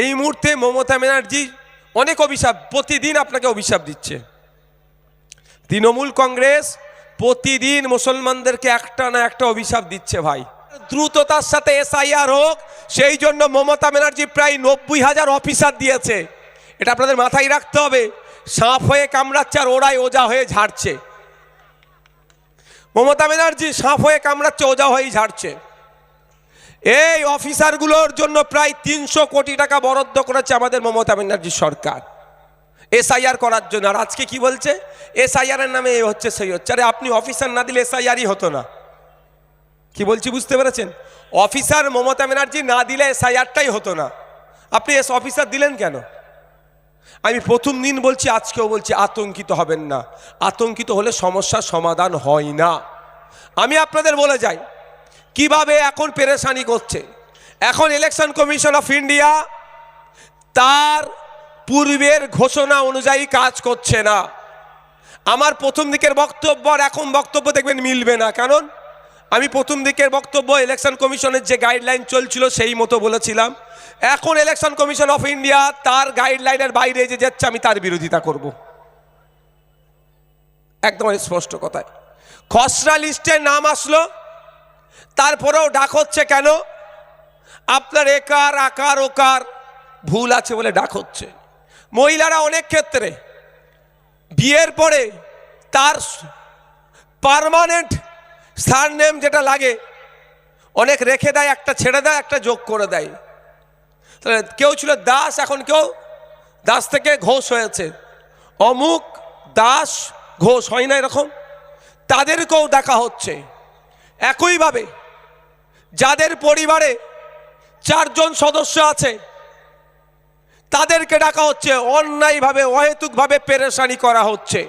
এই মুহূর্তে মমতা ব্যানার্জি অনেক অভিশাপ, প্রতিদিন আপনাকে অভিশাপ দিচ্ছে। তৃণমূল কংগ্রেস প্রতিদিন মুসলমানদেরকে একটা না একটা অভিশাপ দিচ্ছে ভাই। দ্রুততার সাথে এসআইআর হোক, সেই জন্য মমতা ব্যানার্জি প্রায় নব্বই হাজার অফিসার দিয়েছে। এটা আপনাদের মাথায় রাখতে হবে। সাপ হয়ে কামড়াচ্ছে আর ওরাই ওজা হয়ে ঝাড়ছে। মমতা ব্যানার্জি সাপ হয়ে কামড়াচ্ছে, ওজা হয়েই ঝাড়ছে। এই অফিসারগুলোর জন্য প্রায় তিনশো কোটি টাকা বরাদ্দ করেছে আমাদের মমতা ব্যানার্জি সরকার। এসআইআর করার জন্য। আর আজকে কি বলছে? এসআইআর এর নামে এ হচ্ছে, সেই হচ্ছে। আরে আপনি অফিসার না দিলে এসআইআরই হতো না। কি বলছি বুঝতে পেরেছেন? অফিসার মমতা ব্যানার্জি না দিলে এসআইআরটাই হতো না। আপনি এস অফিসার দিলেন কেন? আমি প্রথম দিন বলছি, আজকেও বলছি, আতঙ্কিত হবেন না। আতঙ্কিত হলে সমস্যার সমাধান হয় না। আমি আপনাদের বলে যাই কীভাবে এখন পেরেশানি করছে? এখন ইলেকশন কমিশন অফ ইন্ডিয়া তার পূর্বের ঘোষণা অনুযায়ী কাজ করছে না। আমার প্রথম দিকের বক্তব্য আর এখন বক্তব্য দেখবেন মিলবে না। কারণ আমি প্রথম দিকের বক্তব্য ইলেকশন কমিশনের যে গাইডলাইন চলছিল সেই মতো বলেছিলাম। এখন ইলেকশন কমিশন অফ ইন্ডিয়া তার গাইডলাইনের বাইরে যে যাচ্ছে, আমি তার বিরোধিতা করব। একদম স্পষ্ট কথায়। খসড়া লিস্টে নাম আসলো। তারপরেও ডাক হচ্ছে কেন? আপনার একার, আকার, ওকার ভুল আছে বলে ডাক হচ্ছে। মহিলারা অনেক ক্ষেত্রে বিয়ের পরে তার পারমানেন্ট সারনেম যেটা লাগে, অনেক রেখে দেয়, একটা ছেড়ে দেয়, একটা যোগ করে দেয়। তাহলে কেউ ছিল দাস, এখন কেউ দাস থেকে ঘোষ হয়েছে। অমুক দাস, ঘোষ হয় না এরকম। তাদেরকেও দেখা হচ্ছে। একইভাবে যাদের পরিবারে চারজন সদস্য আছে, তাদেরকে ডাকা হচ্ছে, অন্যায়ভাবে, অহেতুকভাবে পেরেশানি করা হচ্ছে।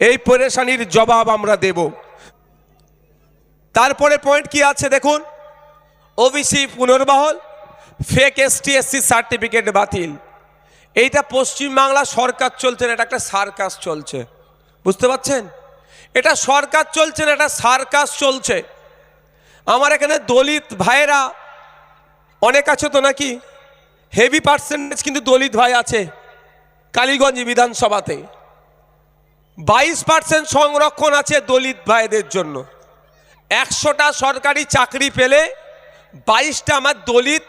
এই পেরেশানির জবাব আমরা দেব। তারপরে পয়েন্ট কি আছে দেখুন? ওবিসি পুনর্বহল ফেক এসটি এসসি সার্টিফিকেট বাতিল। এইটা পশ্চিমবাংলা সরকার চলছে না, এটা একটা সার্কাস চলছে। বুঝতে পারছেন? এটা সরকার চলছে না, এটা সার্কাস চলছে। আমার এখানে দলিত ভাইয়েরা, অনেক আছে তো নাকি? হেভি পার্সেন্টেজ কিন্তু দলিত ভাই আছে কালীগঞ্জ বিধানসভাতে। বাইশ পার্সেন্ট সংরক্ষণ আছে দলিত ভাইদের জন্য। একশোটা সরকারি চাকরি পেলে বাইশটা আমার দলিত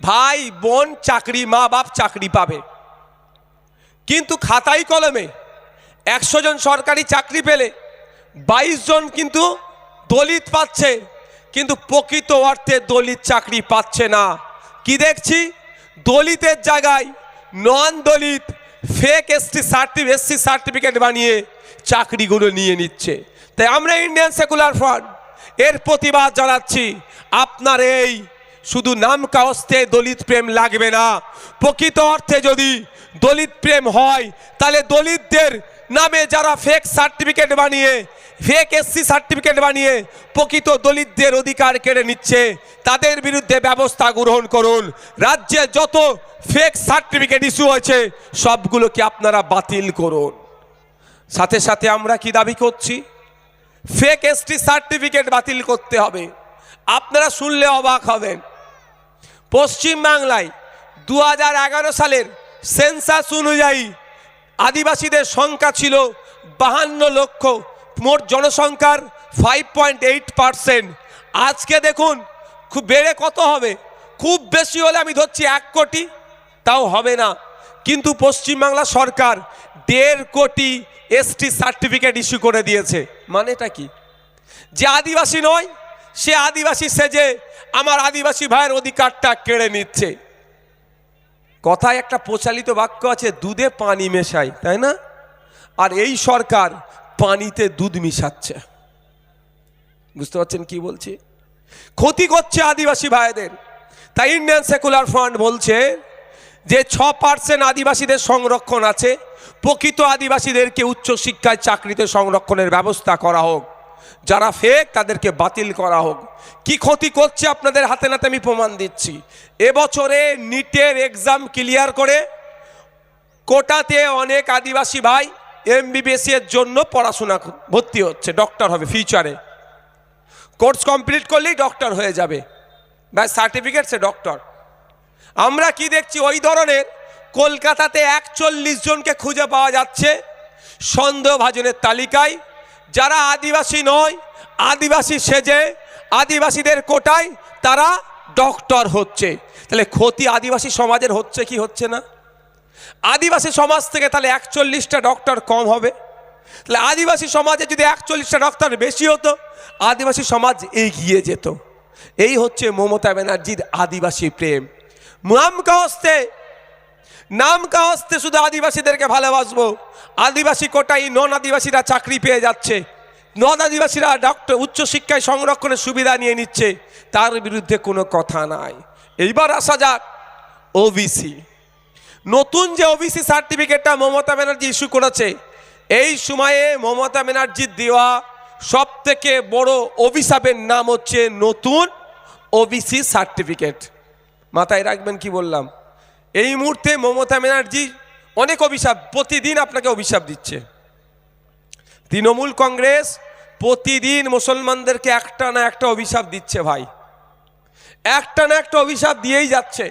ভাই, বোন চাকরি, মা বাপ চাকরি পাবে। কিন্তু খাতাই কলমে একশো জন সরকারি চাকরি পেলে বাইশ জন কিন্তু দলিত পাচ্ছে, কিন্তু প্রকৃত অর্থে দলিত চাকরি পাচ্ছে না। কি দেখছি? দলিতের জায়গায় non Dalit fake ST certificate SC certificate বানিয়ে চাকরিগুলো নিয়ে নিচ্ছে। তাই আমরা ইন্ডিয়ান সেকুলার ফ্রন্ট এর প্রতিবাদ জানাচ্ছি, আপনার এই শুধু নাম কাওস্তে দলিত প্রেম লাগবে না। প্রকৃত অর্থে যদি দলিত প্রেম হয়, তাহলে দলিতদের নামে যারা ফেক সার্টিফিকেট বানিয়ে ফেক এসসি সার্টিফিকেট বানিয়ে প্রকৃত দলিতদের অধিকার কেড়ে নিচ্ছে, তাদের বিরুদ্ধে ব্যবস্থা গ্রহণ করুন। রাজ্যে যত ফেক সার্টিফিকেট ইস্যু হয়েছে, সবগুলোকে আপনারা বাতিল করুন। সাথে সাথে আমরা কি দাবি করছি? ফেক এসটি সার্টিফিকেট বাতিল করতে হবে। আপনারা শুনলে অবাক হবেন। পশ্চিমবাংলায় দু হাজার এগারো সালের সেন্সাস অনুযায়ী আদিবাসীদের সংখ্যা ছিল বাহান্ন লক্ষ, মোট জনসংখ্যার ফাইভ পয়েন্ট এইট আজকে দেখুন, খুব বেড়ে কত হবে? খুব বেশি হলে আমি ধরছি এক কোটি, তাও হবে না। কিন্তু পশ্চিমবাংলা সরকার দেড় কোটি এসটি সার্টিফিকেট ইস্যু করে দিয়েছে। মানেটা কি? যে আদিবাসী নয়, সে আদিবাসী সেজে আমার আদিবাসী ভাইয়ের অধিকারটা কেড়ে নিচ্ছে। কথায় একটা প্রচালিত বাক্য আছে, দুধে পানি মেশাই, তাই না? আর এই সরকার পানিতে দুধ মিশাচ্ছে। বুঝতে পারছেন কি বলছি? ক্ষতি করছে আদিবাসী ভাইদের। তাই ইন্ডিয়ান সেকুলার ফ্রন্ট বলছে যে, ছ পার্সেন্ট আদিবাসীদের সংরক্ষণ আছে, প্রকৃত আদিবাসীদেরকে উচ্চশিক্ষায় চাকরিতে সংরক্ষণের ব্যবস্থা করা হোক। যারা ফেক তাদেরকে বাতিল করা হোক। কি ক্ষতি করছে আপনাদের হাতে নাতে আমি প্রমাণ দিচ্ছি। এবছরে নিটের এক্সাম ক্লিয়ার করে কোটাতে অনেক আদিবাসী ভাই এমবিবিএস এর জন্য পড়াশোনা ভর্তি হচ্ছে ডক্টর হবে ফিউচারে কোর্স কমপ্লিট করলেই ডক্টর হয়ে যাবে। বা সার্টিফিকেট সে ডক্টর আমরা কি দেখছি? ওই ধরনের কলকাতাতে একচল্লিশ জনকে খুঁজে পাওয়া যাচ্ছে। সন্দেহভাজনের তালিকায় যারা আদিবাসী নয়, আদিবাসী সেজে আদিবাসীদের কোটায় তারা ডক্টর হচ্ছে। তাহলে ক্ষতি আদিবাসী সমাজের হচ্ছে কি হচ্ছে না? আদিবাসী সমাজ থেকে তাহলে একচল্লিশটা ডক্টর কম হবে। তাহলে আদিবাসী সমাজে যদি একচল্লিশটা ডক্টর বেশি হতো, আদিবাসী সমাজ এগিয়ে যেত। এই হচ্ছে মমতা ব্যানার্জির আদিবাসী প্রেম। নাম কাহস্তে নাম কাহস্তে শুধু আদিবাসীদেরকে ভালোবাসবো। আদিবাসী কোটাই নন আদিবাসীরা চাকরি পেয়ে যাচ্ছে। নন আদিবাসীরা ডক্টর উচ্চশিক্ষায় সংরক্ষণের সুবিধা নিয়ে নিচ্ছে। তার বিরুদ্ধে কোনো কথা নাই। এইবার আসা যাক ওবিসি নতুন যে ওবিসি সার্টিফিকেটটা মমতা ব্যানার্জি ইস্যু করেছে, এই সময়ে মমতা ব্যানার্জির দেওয়া সব থেকে বড় অভিশাপের নাম হচ্ছে নতুন ওবিসি সার্টিফিকেট। মাথায় রাখবেন কি বললাম? এই মুহূর্তে মমতা ব্যানার্জি অনেক অভিশাপ, প্রতিদিন আপনাকে অভিশাপ দিচ্ছে। তৃণমূল কংগ্রেস প্রতিদিন মুসলমানদেরকে একটা না একটা অভিশাপ দিচ্ছে ভাই। একটা না একটা অভিশাপ দিয়েই যাচ্ছে।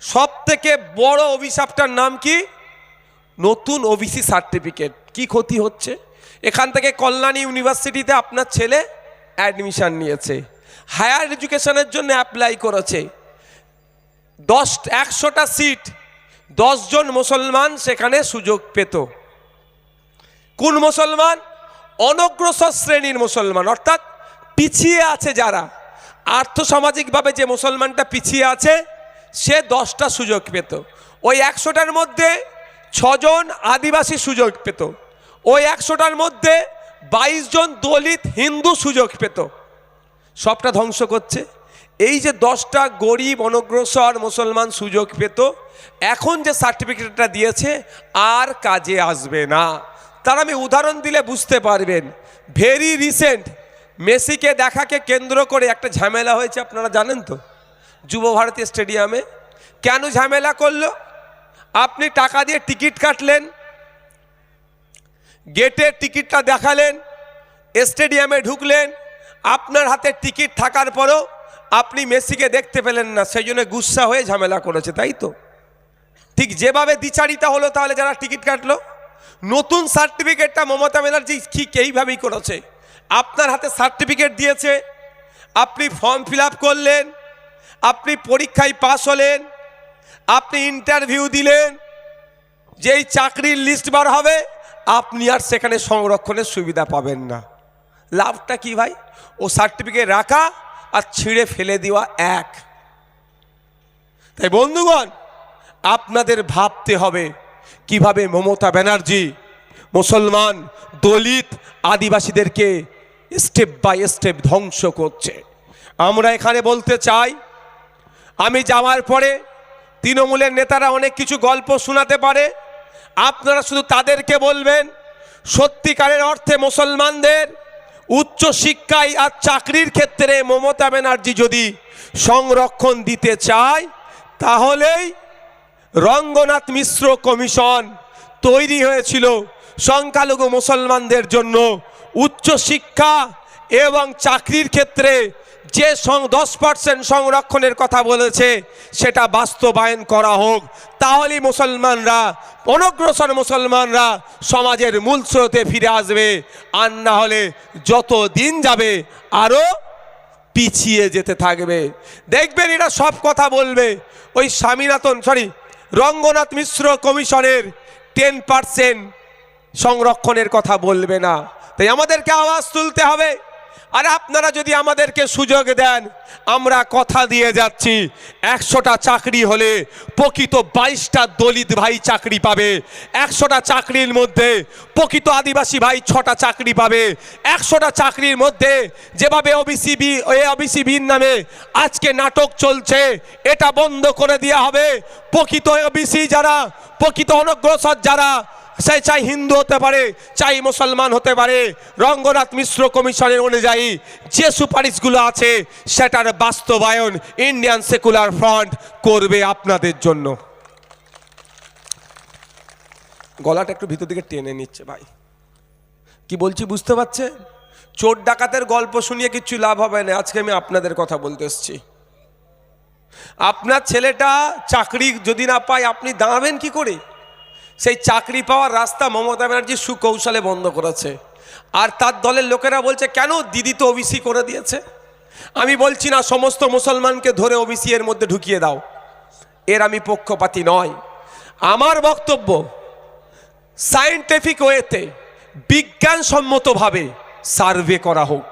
সব থেকে বড় অভিশাপটার নাম কি? নতুন ওবিসি সার্টিফিকেট। কি ক্ষতি হচ্ছে? এখান থেকে কল্যাণী ইউনিভার্সিটিতে আপনার ছেলে অ্যাডমিশান নিয়েছে। হায়ার এডুকেশনের জন্য অ্যাপ্লাই করেছে। দশ, একশোটা সিট, দশজন মুসলমান সেখানে সুযোগ পেত। কোন মুসলমান? অনগ্রসর শ্রেণির মুসলমান। অর্থাৎ পিছিয়ে আছে যারা। আর্থসামাজিকভাবে যে মুসলমানটা পিছিয়ে আছে, সে দশটা সুযোগ পেত। ওই একশোটার মধ্যে ছজন আদিবাসী সুযোগ পেত। ওই একশোটার মধ্যে বাইশ জন দলিত হিন্দু সুযোগ পেত। সবটা ধ্বংস করছে। এই যে দশটা গরিব, অনগ্রসর মুসলমান সুযোগ পেত, এখন যে সার্টিফিকেটটা দিয়েছে, আর কাজে আসবে না। তার আমি উদাহরণ দিলে বুঝতে পারবেন। ভেরি রিসেন্ট মেসিকে দেখাকে কেন্দ্র করে একটা ঝামেলা হয়েছে, আপনারা জানেন তো? যুব ভারতী স্টেডিয়ামে। কেন ঝামেলা করল? আপনি টাকা দিয়ে টিকিট কাটলেন, গেটের টিকিটটা দেখালেন, স্টেডিয়ামে ঢুকলেন, আপনার হাতে টিকিট থাকার পরও আপনি মেসিকে দেখতে পেলেন না সেই জন্য গুসা হয়ে ঝামেলা করেছে, তাই তো? ঠিক যেভাবে দ্বিচারিতা হলো, তাহলে যারা টিকিট কাটলো? নতুন সার্টিফিকেটটা মমতা ব্যানার্জি ঠিক এইভাবেই করেছে? আপনার হাতে সার্টিফিকেট দিয়েছে, আপনি ফর্ম ফিল করলেন, আপনি পরীক্ষায় পাস হলেন, আপনি ইন্টারভিউ দিলেন, যেই চাকরির লিস্ট বার হবে, আপনি আর সেখানে সংরক্ষণের সুবিধা পাবেন না। লাভটা কি ভাই? ও সার্টিফিকেট রাখা আর ছিঁড়ে ফেলে দেওয়া এক। তাই বন্ধুগণ, আপনাদের ভাবতে হবে কীভাবে মমতা ব্যানার্জি, মুসলমান, দলিত, আদিবাসীদেরকে স্টেপ বাই স্টেপ ধ্বংস করছে। আমরা এখানে বলতে চাই, আমি যাওয়ার পরে তৃণমূলের নেতারা অনেক কিছু গল্প শোনাতে পারে। আপনারা শুধু তাদেরকে বলবেন, সত্যিকারের অর্থে মুসলমানদের উচ্চ শিক্ষায় আর চাকরির ক্ষেত্রে মমতা ব্যানার্জি যদি সংরক্ষণ দিতে চায়, তাহলেই রঙ্গনাথ মিশ্র কমিশন তৈরি হয়েছিল সংখ্যালঘু মুসলমানদের জন্য উচ্চ শিক্ষা এবং চাকরির ক্ষেত্রে যে দশ পার্সেন্ট সংরক্ষণের কথা বলেছে, সেটা বাস্তবায়ন করা হোক। তাহলেই মুসলমানরা, অনগ্রসর মুসলমানরা সমাজের মূল স্রোতে ফিরে আসবে। আর না হলে যত দিন যাবে আরও পিছিয়ে যেতে থাকবে। দেখবেন এরা সব কথা বলবে। ওই স্বামীনাথন সরি রঙ্গনাথ মিশ্র কমিশনের টেন পার্সেন্ট সংরক্ষণের কথা বলবে না। তাই আমাদেরকে আওয়াজ তুলতে হবে। আর আপনারা যদি আমাদেরকে সুযোগ দেন, আমরা কথা দিয়ে যাচ্ছি। একশোটা চাকরি হলে প্রকৃত বাইশটা দলিত ভাই চাকরি পাবে। একশোটা চাকরির মধ্যে প্রকৃত আদিবাসী ভাই ছটা চাকরি পাবে। একশোটা চাকরির মধ্যে যেভাবে ওবিসি বি ওবিসি বির নামে আজকে নাটক চলছে, এটা বন্ধ করে দেওয়া হবে। প্রকৃত ওবিসি যারা, প্রকৃত অনগ্রসর যারা সে চাই হিন্দু হতে পারে, চাই মুসলমান হতে পারে, রঙ্গনাথ মিশ্র কমিশনের অনুযায়ী যে সুপারিশগুলো আছে, সেটার বাস্তবায়ন ইন্ডিয়ান সেকুলার ফ্রন্ট করবে আপনাদের জন্য। গলাটা একটু ভিতর দিকে টেনে নিচ্ছে ভাই। কি বলছি বুঝতে পারছে চোর ডাকাতের গল্প শুনিয়ে কিচ্ছু লাভ হবে না, আজকে আমি আপনাদের কথা বলতে এসছি। আপনার ছেলেটা চাকরি যদি না পায়, আপনি দাঁড়াবেন কি করে? সেই চাকরি পাওয়ার রাস্তা মমতা ব্যানার্জি সুকৌশলে বন্ধ করেছে। আর তার দলের লোকেরা বলছে, কেন দিদি তো ওবিসি করে দিয়েছে? আমি বলছি না, সমস্ত মুসলমানকে ধরে ওবিসি এর মধ্যে ঢুকিয়ে দাও। এর আমি পক্ষপাতি নয়। আমার বক্তব্য সায়েন্টিফিক ওয়েতে বিজ্ঞানসম্মতভাবে সার্ভে করা হোক।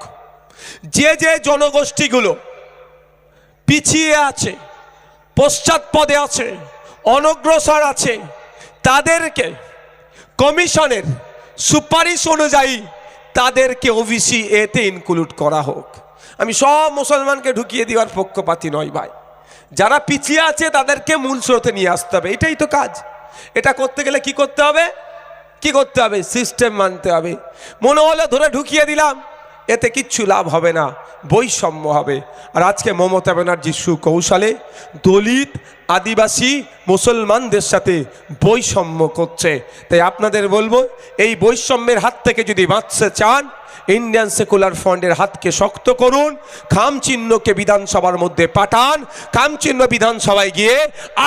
যে যে জনগোষ্ঠীগুলো পিছিয়ে আছে, পশ্চাৎপদে আছে, অনগ্রসর আছে তাদেরকে কমিশনের সুপারিশ অনুযায়ী তাদেরকে ওবিসি এতে ইনক্লুড করা হোক। আমি সব মুসলমানকে ঢুকিয়ে দেওয়ার পক্ষপাতি নয় ভাই। যারা পিছিয়ে আছে তাদেরকে মূল স্রোতে নিয়ে আসতে হবে। এটাই তো কাজ। এটা করতে গেলে কি করতে হবে? কি করতে হবে? সিস্টেম মানতে হবে। মনে হলে ধরে ঢুকিয়ে দিলাম। এতে কিচ্ছু লাভ হবে না। বৈষম্য হবে। আর আজকে মমতা ব্যানার্জি সুকৌশলে দলিত, আদিবাসী মুসলমানদের সাথে বৈষম্য করছে। তাই আপনাদের বলব, এই বৈষম্যের হাত থেকে যদি বাঁচতে চান ইন্ডিয়ান সেকুলার ফ্রন্টের হাতকে শক্ত করুন খাম চিহ্নকে বিধানসভার মধ্যে পাঠান খাম চিহ্ন বিধানসভায় গিয়ে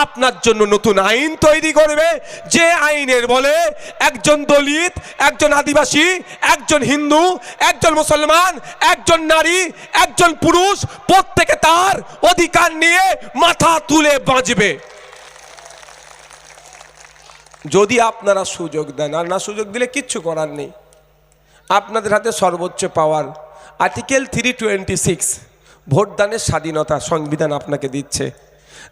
আপনার জন্য নতুন আইন তৈরি করবে। যে আইনের বলে একজন দলিত, একজন আদিবাসী, একজন হিন্দু, একজন মুসলমান, একজন নারী, একজন পুরুষ, প্রত্যেকে তার অধিকার নিয়ে মাথা তুলে বাঁচবে। যদি আপনারা সুযোগ দেন, আর না সুযোগ দিলে কিচ্ছু করার নেই। আপনাদের হাতে সর্বোচ্চ power. Article three twenty six ভোটদানের স্বাধীনতা সংবিধান আপনাকে দিচ্ছে।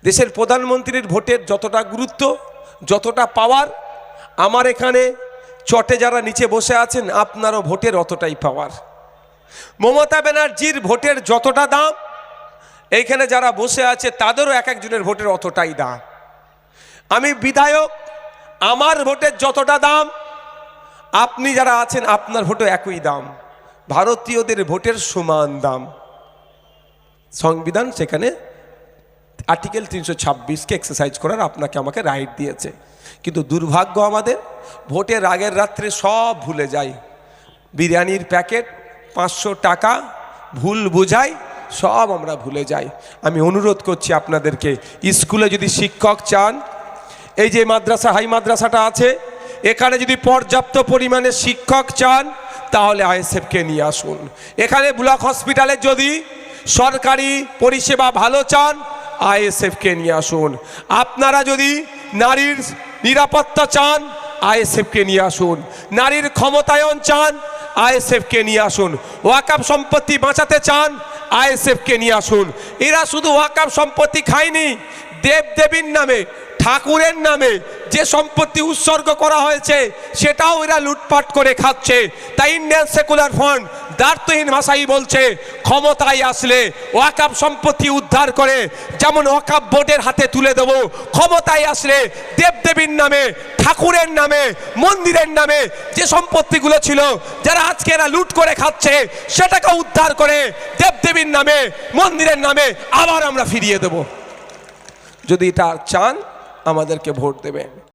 দেশের প্রধানমন্ত্রীর ভোটের যতটা গুরুত্ব, যতটা পাওয়ার, আমার এখানে চটে যারা নিচে বসে আছেন, আপনারও ভোটের অতটাই পাওয়ার। মমতা ব্যানার্জির ভোটের যতটা দাম, এইখানে যারা বসে আছে, তাদেরও এক একজনের ভোটের অতটাই দাম। আমি বিধায়ক আমার ভোটের যতটা দাম, আপনি যারা আছেন, আপনার ভোটও একই দাম। ভারতীয়দের ভোটের সমান দাম। সংবিধান সেখানে আর্টিকেল তিনশো ছাব্বিশকে এক্সারসাইজ করার আপনাকে আমাকে রাইট দিয়েছে। কিন্তু দুর্ভাগ্য আমাদের, ভোটের আগের রাত্রে সব ভুলে যাই। বিরিয়ানির প্যাকেট, পাঁচশো টাকা, ভুল বুঝাই, সব আমরা ভুলে যাই। আমি অনুরোধ করছি আপনাদেরকে, স্কুলে যদি শিক্ষক চান এই যে মাদ্রাসা, হাই মাদ্রাসাটা আছে, এখানে যদি পর্যাপ্ত পরিমাণে শিক্ষক চান, তাহলে আইএসএফকে নিয়ে আসুন। এখানে ব্লক হসপিটালে যদি সরকারি পরিষেবা ভালো চান, আইএসএফকে নিয়ে আসুন। আপনারা যদি নারীর নিরাপত্তা চান, আইএসএফকে নিয়ে আসুন। নারীর ক্ষমতায়ন চান, আইএসএফকে নিয়ে আসুন। ওয়াকাপ সম্পত্তি বাঁচাতে চান, আইএসএফকে নিয়ে আসুন। এরা শুধু ওয়াকাপ সম্পত্তি খায়নি, দেবদেবীর নামে ঠাকুরের নামে যে সম্পত্তি উৎসর্গ করা হয়েছে, সেটাও এরা লুটপাট করে খাচ্ছে। তাই ইন্ডিয়ান সেকুলার ফ্রন্ট দার্থহীন ভাষাই বলছে, ক্ষমতায় আসলে ওয়াকাপ সম্পত্তি উদ্ধার করে, যেমন ওয়াকাপ বোর্ডের হাতে তুলে দেব, ক্ষমতায় আসলে দেবদেবীর নামে, ঠাকুরের নামে, মন্দিরের নামে যে সম্পত্তিগুলো ছিল, যারা আজকে এরা লুট করে খাচ্ছে, সেটাকে উদ্ধার করে দেবদেবীর নামে, মন্দিরের নামে আবার আমরা ফিরিয়ে দেব। যদি এটা চান আমাদেরকে ভোট দেবেন।